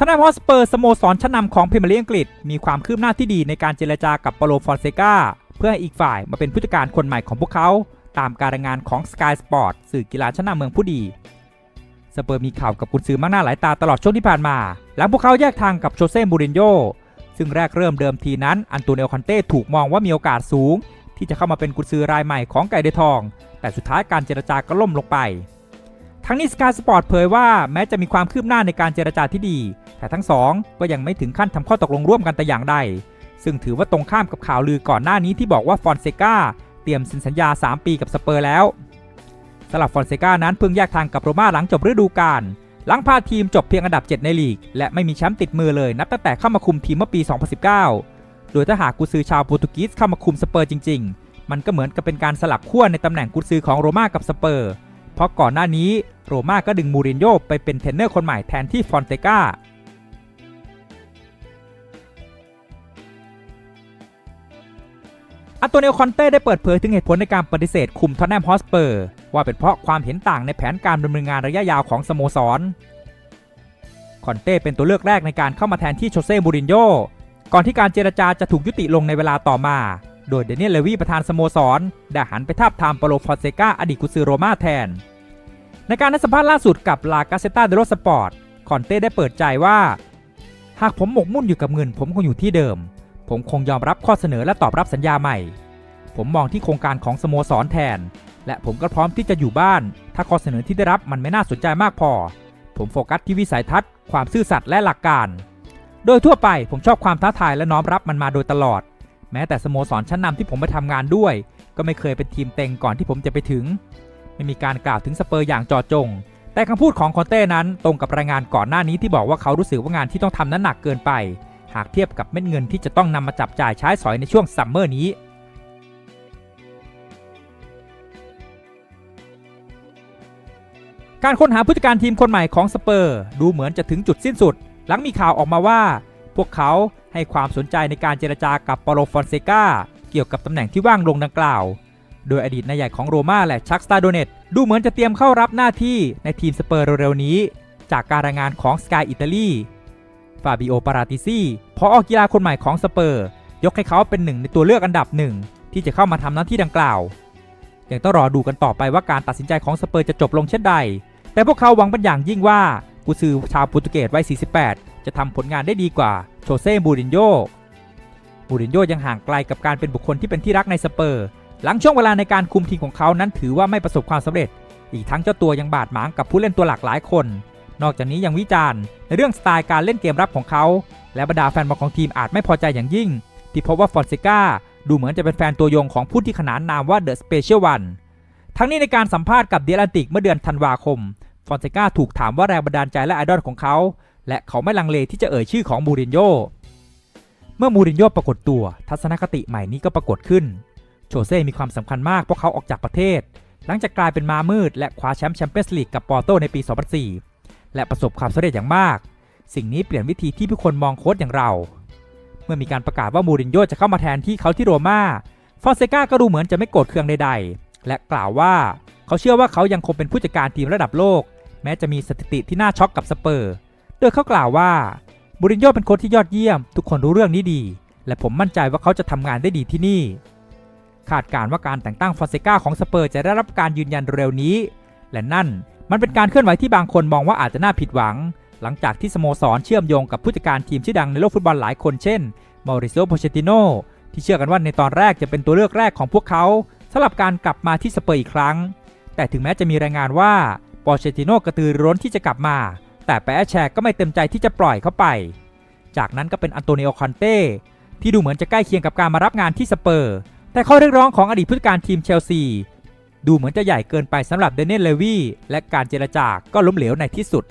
ทนายฮอสเปอร์สโมสรชั้นนำของพรีเมียร์ลีกอังกฤษ มีความคืบหน้าที่ดีในการเจรจากับปาโลฟอนเซกาเพื่อให้อีกฝ่ายมาเป็นผู้จัดการคนใหม่ของพวกเขา ตามการรายงานของ Sky Sport สื่อกีฬาชั้นนำเมืองผู้ดีสเปอร์มีข่าวกับกุนซือมากหน้าหลายตาตลอดช่วงที่ผ่านมา หลังพวกเขาแยกทางกับโชเซ่มูรินโญ่ซึ่งแรกเริ่มเดิมทีนั้นอันโตเนโอคอนเต้ถูกมองว่ามีโอกาสสูง ที่จะเข้ามาเป็นกุนซือรายใหม่ของไก่เดทอง แต่สุดท้ายการเจรจาก็ล่มลงไป ทั้งนี้สกายสปอร์ตเผยว่าแม้จะมีความคืบหน้าในการเจรจาที่ดี แต่ทั้งสองก็ยังไม่ถึงขั้นทำข้อตกลงร่วมกันแต่อย่างใด ซึ่งถือว่าตรงข้ามกับข่าวลือก่อนหน้านี้ที่บอกว่าฟอนเซกาเตรียมเซ็นสัญญา 3 ปีกับสเปอร์แล้วสำหรับฟอนเซกานั้นเพิ่งแยกทางกับโรม่าหลังจบฤดูกาลหลังพาทีมจบเพียงอันดับ 7 ในลีก และไม่มีแชมป์ติดมือเลยนับตั้งแต่เข้ามาคุมทีมเมื่อปี 2019 โดยถ้าหากกุซือชาวโปรตุเกสเข้ามาคุมสเปอร์จริง ๆ มันก็เหมือนกับเป็นการสลับขั้วในตำแหน่งกุซือของโรม่ากับสเปอร์ เพราะก่อนหน้านี้โรม่าก็ดึงมูรินโญ่ไปเป็นเทรนเนอร์คนใหม่แทนที่ฟอนเตกาอันโตเนิโอคอนเต้ได้เปิดเผยถึงเหตุผลในการปฏิเสธคุมทอนแนมฮอสเปอร์ ว่าเป็นเพราะความเห็นต่างในแผนการดำเนินงานระยะยาวของสโมสร คอนเต้เป็นตัวเลือกแรกในการเข้ามาแทนที่โชเซ่มูรินโญ่ก่อนที่การเจรจาจะถูกยุติลงในเวลาต่อมา โดยเดเนียลเลวีประธานสโมสรได้หันไปทาบทามปโลฟอนเซกาอดีตกุซือโรม่าแทน ในการให้สัมภาษณ์ล่าสุดกับลากาเซตาเดโรสปอร์ตคอนเต้ได้เปิดใจว่า หากผมหมกมุ่นอยู่กับเงิน ผมคงอยู่ที่เดิม ผมคงยอมรับข้อเสนอและตอบรับสัญญาใหม่ ผมมองที่โครงการของสโมสรแทน และผมก็พร้อมที่จะอยู่บ้าน ถ้าข้อเสนอที่ได้รับมันไม่น่าสนใจมากพอ ผมโฟกัสที่วิสัยทัศน์ ความซื่อสัตย์และหลักการ โดยทั่วไปผมชอบความท้าทายและน้อมรับมันมาโดยตลอด แม้แต่สโมสรชั้นนำที่ผมไปทำงานด้วย ก็ไม่เคยเป็นทีมเต็งก่อนที่ผมจะไปถึง ไม่มีการกล่าวถึงสเปอร์อย่างจอจง แต่คำพูดของคอนเต้นั้นตรงกับรายงานก่อนหน้านี้ที่บอกว่าเขารู้สึกว่างานที่ต้องทำนั้นหนักเกินไป หากเทียบกับเม็ดเงินที่จะต้องนำมาจับจ่ายใช้สอยในช่วงซัมเมอร์นี้การค้นหาผู้จัดการทีมคนใหม่ของสเปอร์ดูเหมือนจะถึงจุดสิ้นสุด หลังมีข่าวออกมาว่า พวกเขาให้ความสนใจในการเจรจากับปาโลฟอนเซกาเกี่ยวกับตำแหน่งที่ว่างลงดังกล่าว โดยอดีตนายใหญ่ของโรม่าและชักสตาโดเนตดูเหมือนจะเตรียมเข้ารับหน้าที่ในทีมสเปอร์เร็วๆนี้ จากการรายงานของ Sky อิตาลีฟาบิโอ ปาราติซีพออกีฬาคนใหม่ของสเปอร์ ยกให้เขาเป็นหนึ่งในตัวเลือกอันดับหนึ่งที่จะเข้ามาทำหน้าที่ดังกล่าว ยังต้องรอดูกันต่อไปว่าการตัดสินใจของสเปอร์จะจบลงเช่นใด แต่พวกเขาหวังเป็นอย่างยิ่งว่ากุซือชาวโปรตุเกสวัย 48 จะทำผลงานได้ดีกว่าโชเซ่ มูรินโญ่ มูรินโญ่ยังห่างไกลกับการเป็นบุคคลที่เป็นที่รักในสเปอร์ หลังช่วงเวลาในการคุมทีมของเขานั้นถือว่าไม่ประสบความสำเร็จ อีกทั้งเจ้าตัวยังบาดหมางกับผู้เล่นตัวหลักหลายคน นอกจากนี้ยังวิจารณ์ ในเรื่องสไตล์การเล่นเกมรับของเขา และบรรดาแฟนบอลของทีมอาจไม่พอใจอย่างยิ่ง ที่พบว่าฟอนเซกาดูเหมือนจะเป็นแฟนตัวยงของผู้ที่ขนานนามว่าเดอะสเปเชียลวันทั้งนี้ในการสัมภาษณ์กับเดลันติกเมื่อเดือนธันวาคม ฟอนเซกาถูกถามว่าแรงบันดาลใจและไอดอลของเขา และเขาไม่ลังเลที่จะเอ่ยชื่อของมูรินโญ่เมื่อมูรินโญ่ปรากฏตัวทัศนคติใหม่นี้ก็ปรากฏขึ้น โชเซ่มีความสำคัญมากเพราะเขาออกจากประเทศ หลังจากกลายเป็นมามืดและคว้าแชมป์แชมเปี้ยนส์ลีกกับปอร์โตในปี 2004 และประสบความสำเร็จอย่างมาก สิ่งนี้เปลี่ยนวิธีที่ผู้คนมองโค้ชอย่างเรา เมื่อมีการประกาศว่ามูรินโญ่จะเข้ามาแทนที่เขาที่โรม่าฟอนเซกาก็ดูเหมือนจะไม่โกรธเคืองใดๆ และกล่าวว่าเขาเชื่อว่าเขายังคงเป็นผู้จัดการทีมระดับโลก แม้จะมีสถิติที่น่าช็อกกับสเปอร์ โดยเขากล่าวว่ามูรินโญ่เป็นโค้ชที่ยอดเยี่ยม ทุกคนรู้เรื่องนี้ดี และผมมั่นใจว่าเขาจะทำงานได้ดีที่นี่ คาดการ์ว่าการแต่งตั้งฟอนเซกาของสเปอร์จะได้รับการยืนยันเร็วนี้ และนั่นมันเป็นการเคลื่อนไหวที่บางคนมองว่าอาจจะน่าผิดหวัง หลังจากที่สโมสรเชื่อมโยงกับผู้จัดการทีมชื่อดังในโลกฟุตบอลหลายคนเช่นมอริโซโพเชติโนที่เชื่อกันว่าในตอนแรกจะเป็นตัวเลือกแรกของพวกเขาสำหรับการกลับมาที่สเปอร์อีกครั้ง แต่ถึงแม้จะมีรายงานว่าโปเชติโนกระตือรือร้นที่จะกลับมา แต่แปะแชร์ก็ไม่เต็มใจที่จะปล่อยเขาไป จากนั้นก็เป็นอันโตนิโอคอนเต้ที่ดูเหมือนจะใกล้เคียงกับการมารับงานที่สเปอร์ แต่ข้อเรียกร้องของอดีตผู้จัดการทีมเชลซี ดูเหมือนจะใหญ่เกินไปสำหรับเดนเนลเลวีและการเจรจาก็ล้มเหลวในที่สุด